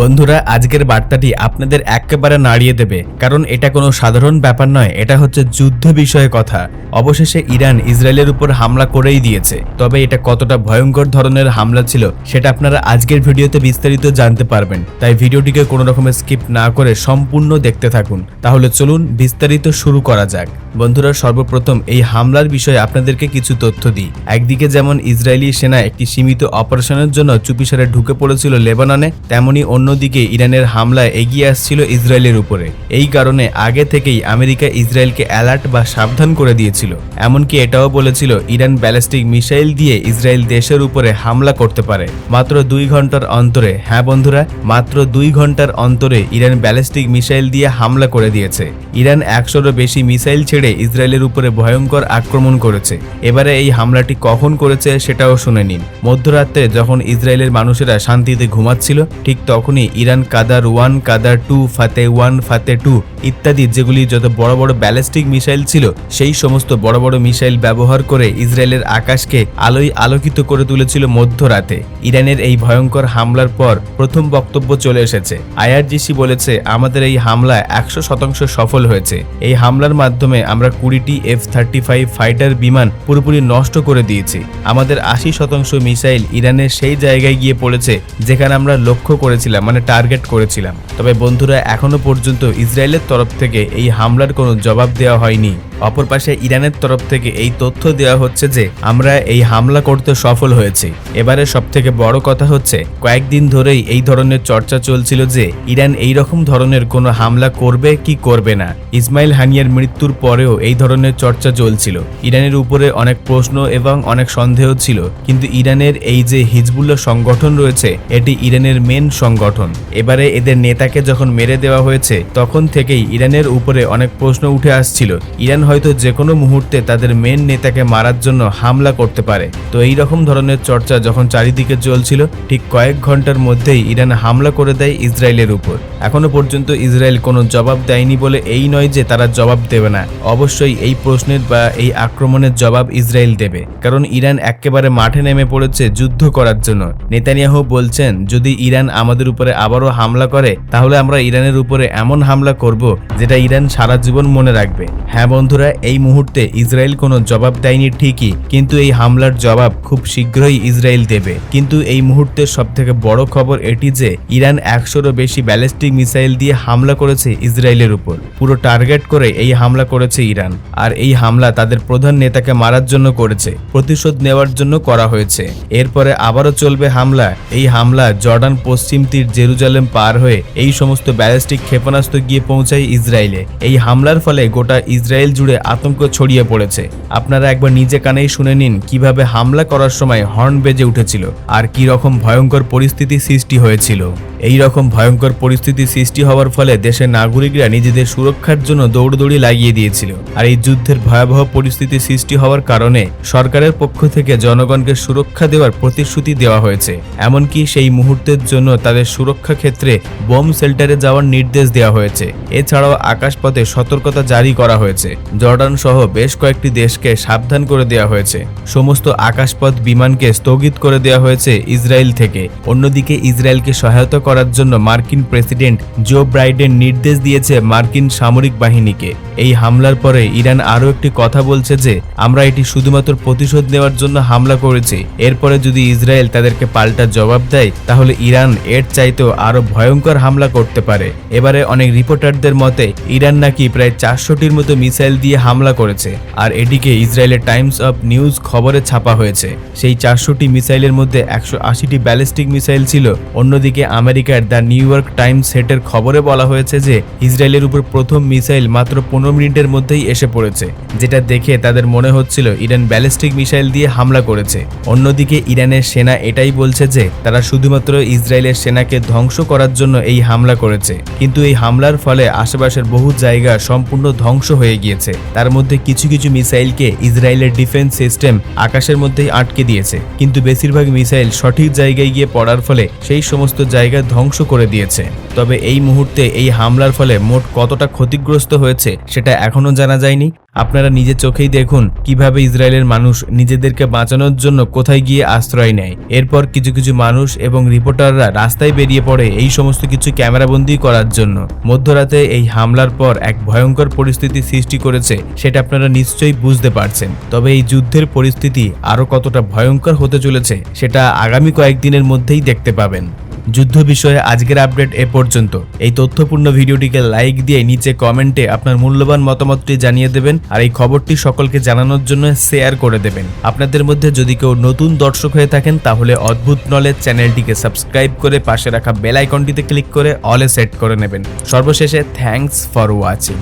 বন্ধুরা, আজকের বার্তাটি আপনাদের একেবারে নাড়িয়ে দেবে, কারণ এটা কোনো সাধারণ ব্যাপার নয়, এটা হচ্ছে যুদ্ধ বিষয়ে কথা। অবশেষে ইরান ইসরায়েলের উপর হামলা করেই দিয়েছে, তবে এটা কতটা ভয়ঙ্কর ধরনের হামলা ছিল, সেটা আপনারা আজকের ভিডিওতে বিস্তারিত জানতে পারবেন। তাই ভিডিওটিকে কোনো রকমের স্কিপ না করে সম্পূর্ণ দেখতে থাকুন। তাহলে চলুন বিস্তারিত শুরু করা যাক। বন্ধুরা, সর্বপ্রথম এই হামলার বিষয়ে আপনাদেরকে কিছু তথ্য দিই। একদিকে যেমন ইসরায়েলি সেনা একটি সীমিত অপারেশনের জন্য চুপিসারে ঢুকে পড়েছিল লেবাননে, তেমনি অন্যদিকে ইরানের হামলায় এগিয়ে আসছিল ইসরায়েলের উপরে। এই কারণে আগে থেকেই আমেরিকা ইসরায়েলকে অ্যালার্ট বা সাবধান করে দিয়েছিল। এমনকি এটাও বলেছিল ইরান ব্যালিস্টিক মিসাইল দিয়ে ইসরায়েল দেশের উপরে হামলা করতে পারে। মাত্র দুই ঘণ্টার অন্তরে হ্যাঁ বন্ধুরা, মাত্র দুই ঘণ্টার অন্তরে ইরান ব্যালিস্টিক মিসাইল দিয়ে হামলা করে দিয়েছে। ইরান একশোরও বেশি মিসাইল ছেড়ে ইসরায়েলের উপরে ভয়ঙ্কর আক্রমণ করেছে। এবারে এই হামলাটি কখন করেছে সেটাও শুনে নিন। মধ্যরাত্রে যখন ইসরায়েলের মানুষেরা শান্তিতে ঘুমাচ্ছিল, ঠিক তখনই Iran Ghadr one Ghadr two Fateh one Fateh two. ইত্যাদি, যেগুলি যত বড় বড় ব্যালিস্টিক মিসাইল ছিল, সেই সমস্ত বড় বড় মিসাইল ব্যবহার করে ইসরায়েলের আকাশকে আলোয় আলোকিত করে তুলেছিল মধ্যরাতে। ইরানের এই ভয়ঙ্কর হামলার পর প্রথম বক্তব্য চলে এসেছে। আইআরজিসি বলেছে, আমাদের এই হামলা একশো শতাংশ সফল হয়েছে। এই হামলার মাধ্যমে আমরা কুড়িটি এফ থার্টি ফাইভ ফাইটার বিমান পুরোপুরি নষ্ট করে দিয়েছি। আমাদের আশি শতাংশ মিসাইল ইরানের সেই জায়গায় গিয়ে পড়েছে, যেখানে আমরা লক্ষ্য করেছিলাম মানে টার্গেট করেছিলাম। তবে বন্ধুরা, এখনও পর্যন্ত ইসরায়েলের তরফ থেকে এই হামলার কোনো জবাব দেওয়া হয়নি। অপর পাশে ইরানের তরফ থেকে এই তথ্য দেওয়া হচ্ছে যে, আমরা এই হামলা করতে সফল হয়েছি। এবারে সব থেকে বড় কথা হচ্ছে, কয়েকদিন ধরেই এই ধরনের চর্চা চলছিল যে, ইরান এই রকম ধরনের কোনো হামলা করবে কি করবে না। ইসমাইল হানিয়ার মৃত্যুর পরেও এই ধরনের চর্চা চলছিল। ইরানের উপরে অনেক প্রশ্ন এবং অনেক সন্দেহ ছিল, কিন্তু ইরানের এই যে হিজবুল্লাহ সংগঠন রয়েছে, এটি ইরানের মেন সংগঠন। এবারে এদের নেতাকে যখন মেরে দেওয়া হয়েছে, তখন থেকেই ইরানের উপরে অনেক প্রশ্ন উঠে আসছিল। ইরান হয়তো যে কোনো মুহূর্তে তাদের মেন নেতাকে মারার জন্য হামলা করতে পারে। তো এই রকম ধরনের চর্চা যখন চারিদিকে চলছিল, ঠিক কয়েক ঘণ্টার মধ্যেই ইরান হামলা করে দেয় ইসরায়েলের উপর। এখনও পর্যন্ত ইসরায়েল কোনো জবাব দেয়নি বলে এই নয় যে তারা জবাব দেবে না। অবশ্যই এই প্রশ্নের বা এই আক্রমণের জবাব ইসরায়েল দেবে। কারণ ইরান একেবারে মাঠে নেমে পড়েছে যুদ্ধ করার জন্য। নেতানিয়াহু বলছেন, যদি ইরান আমাদের উপরে আবারও হামলা করে, তাহলে আমরা ইরানের উপরে এমন হামলা করব যেটা ইরান সারা জীবন মনে রাখবে। হ্যাঁ বন্ধুরা, এই মুহূর্তে ইসরায়েল কোনো জবাব দেয়নি ঠিকই, কিন্তু এই হামলার জবাব খুব শীঘ্রই ইসরায়েল দেবে। কিন্তু এই মুহূর্তের সব থেকে বড় খবর এটি যে, ইরান একশোরও বেশি ব্যালিস্টিক মিসাইল দিয়ে হামলা করেছে ইসরায়েলের উপর। পুরো টার্গেট করে এই হামলা করেছে ইরান, আর এই হামলা তাদের প্রধান নেতাকে মারার জন্য করেছে, প্রতিশোধ নেওয়ার জন্য করা হয়েছে। এরপরে আবারও চলবে হামলা, এই হামলা জর্ডান পশ্চিম তীর জেরুজালেম পার হয়ে এই সমস্ত ব্যালিস্টিক ক্ষেপণাস্ত্র গিয়ে পৌঁছায় ইসরায়েলে। এই হামলার ফলে গোটা ইসরায়েল জুড়ে আতঙ্ক ছড়িয়ে পড়েছে। আপনারা একবার নিজে কানেই শুনে নিন কীভাবে হামলা করার সময় হর্ন বেজে উঠেছিল আর কি রকম ভয়ঙ্কর পরিস্থিতি সৃষ্টি হয়েছিল। এই রকম ভয়ঙ্কর পরিস্থিতি সৃষ্টি হওয়ার ফলে দেশের নাগরিকরা নিজেদের সুরক্ষার জন্য দৌড়দৌড়ি লাগিয়ে দিয়েছিল। আর এই যুদ্ধের ভয়াবহ পরিস্থিতি সৃষ্টি হওয়ার কারণে সরকারের পক্ষ থেকে জনগণকে সুরক্ষা দেওয়ার প্রতিশ্রুতি দেওয়া হয়েছে। এমনকি সেই মুহূর্তের জন্য তাদের সুরক্ষা ক্ষেত্রে বোম শেল্টারে যাওয়ার নির্দেশ দেওয়া হয়েছে। এছাড়াও আকাশপথে সতর্কতা জারি করা হয়েছে। জর্ডান সহ বেশ কয়েকটি দেশকে সাবধান করে দেওয়া হয়েছে। সমস্ত আকাশপথ বিমানকে স্থগিত করে দেওয়া হয়েছে ইসরায়েল থেকে। অন্যদিকে ইসরায়েলকে সহায়তা করার জন্য মার্কিন প্রেসিডেন্ট জো ব্রাইডেন নির্দেশ দিয়েছে মার্কিন সামরিক বাহিনীকে। এই হামলার পরে ইরান আরও একটি কথা বলছে যে, আমরা এটি শুধুমাত্র প্রতিশোধ নেওয়ার জন্য হামলা করেছি। এরপরে যদি ইসরায়েল তাদেরকে পাল্টা জবাব দেয়, তাহলে ইরান এর চাইতেও আরও ভয়ঙ্কর হামলা করতে পারে। এবারে অনেক রিপোর্টারদের মতে, ইরান নাকি প্রায় চারশোটির মতো মিসাইল দিয়ে হামলা করেছে, আর এটিকে ইসরায়েলের টাইমস অফ নিউজ খবরে ছাপা হয়েছে। সেই চারশোটি মিসাইলের মধ্যে একশো আশিটি ব্যালিস্টিক মিসাইল ছিল, অন্যদিকে আমেরিকার দ্য নিউ ইয়র্ক টাইমস সেটের খবরে বলা হয়েছে যে ইসরায়েলের উপর প্রথম মিসাইল মাত্র পনেরো মিনিটের মধ্যেই এসে পড়েছে, যেটা দেখে তাদের মনে হচ্ছিল ইরান ব্যালিস্টিক মিসাইল দিয়ে হামলা করেছে। অন্যদিকে ইরানের সেনা এটাই বলছে যে তারা শুধুমাত্র ইসরায়েলের সেনাকে ধ্বংস করার জন্য এই হামলা করেছে, কিন্তু এই হামলার ফলে আশেপাশের বহু জায়গা সম্পূর্ণ ধ্বংস হয়ে গিয়েছে। তার মধ্যে কিছু কিছু মিসাইলকে ইসরায়েলের ডিফেন্স সিস্টেম আকাশের মধ্যেই আটকে দিয়েছে, কিন্তু বেশিরভাগ মিসাইল সঠিক জায়গায় গিয়ে পড়ার ফলে সেই সমস্ত জায়গা ধ্বংস করে দিয়েছে। তবে এই মুহূর্তে এই হামলার ফলে মোট কতটা ক্ষতিগ্রস্ত হয়েছে সেটা এখনও জানা যায়নি। আপনারা নিজে চোখেই দেখুন কীভাবে ইসরায়েলের মানুষ নিজেদেরকে বাঁচানোর জন্য কোথায় গিয়ে আশ্রয় নেয়। এরপর কিছু কিছু মানুষ এবং রিপোর্টাররা রাস্তায় বেরিয়ে পড়ে এই সমস্ত কিছু ক্যামেরাবন্দি করার জন্য। মধ্যরাতে এই হামলার পর এক ভয়ঙ্কর পরিস্থিতি সৃষ্টি করেছে সেটা আপনারা নিশ্চয়ই বুঝতে পারছেন। তবে এই যুদ্ধের পরিস্থিতি আরও কতটা ভয়ঙ্কর হতে চলেছে সেটা আগামী কয়েকদিনের মধ্যেই দেখতে পাবেন। যুদ্ধ বিষয়ে আজকের আপডেট এ পর্যন্ত। এই তথ্যপূর্ণ ভিডিওটিকে লাইক দিয়ে নিচে কমেন্টে আপনার মূল্যবান মতামতটি জানিয়ে দেবেন আর এই খবরটি সকলকে জানানোর জন্য শেয়ার করে দেবেন। আপনাদের মধ্যে যদি কেউ নতুন দর্শক হয়ে থাকেন, তাহলে অদ্ভুত নলেজ চ্যানেলটিকে সাবস্ক্রাইব করে পাশে রাখা বেল আইকনটিতে ক্লিক করে অলে সেট করে নেবেন। সর্বশেষে থ্যাঙ্কস ফর ওয়াচিং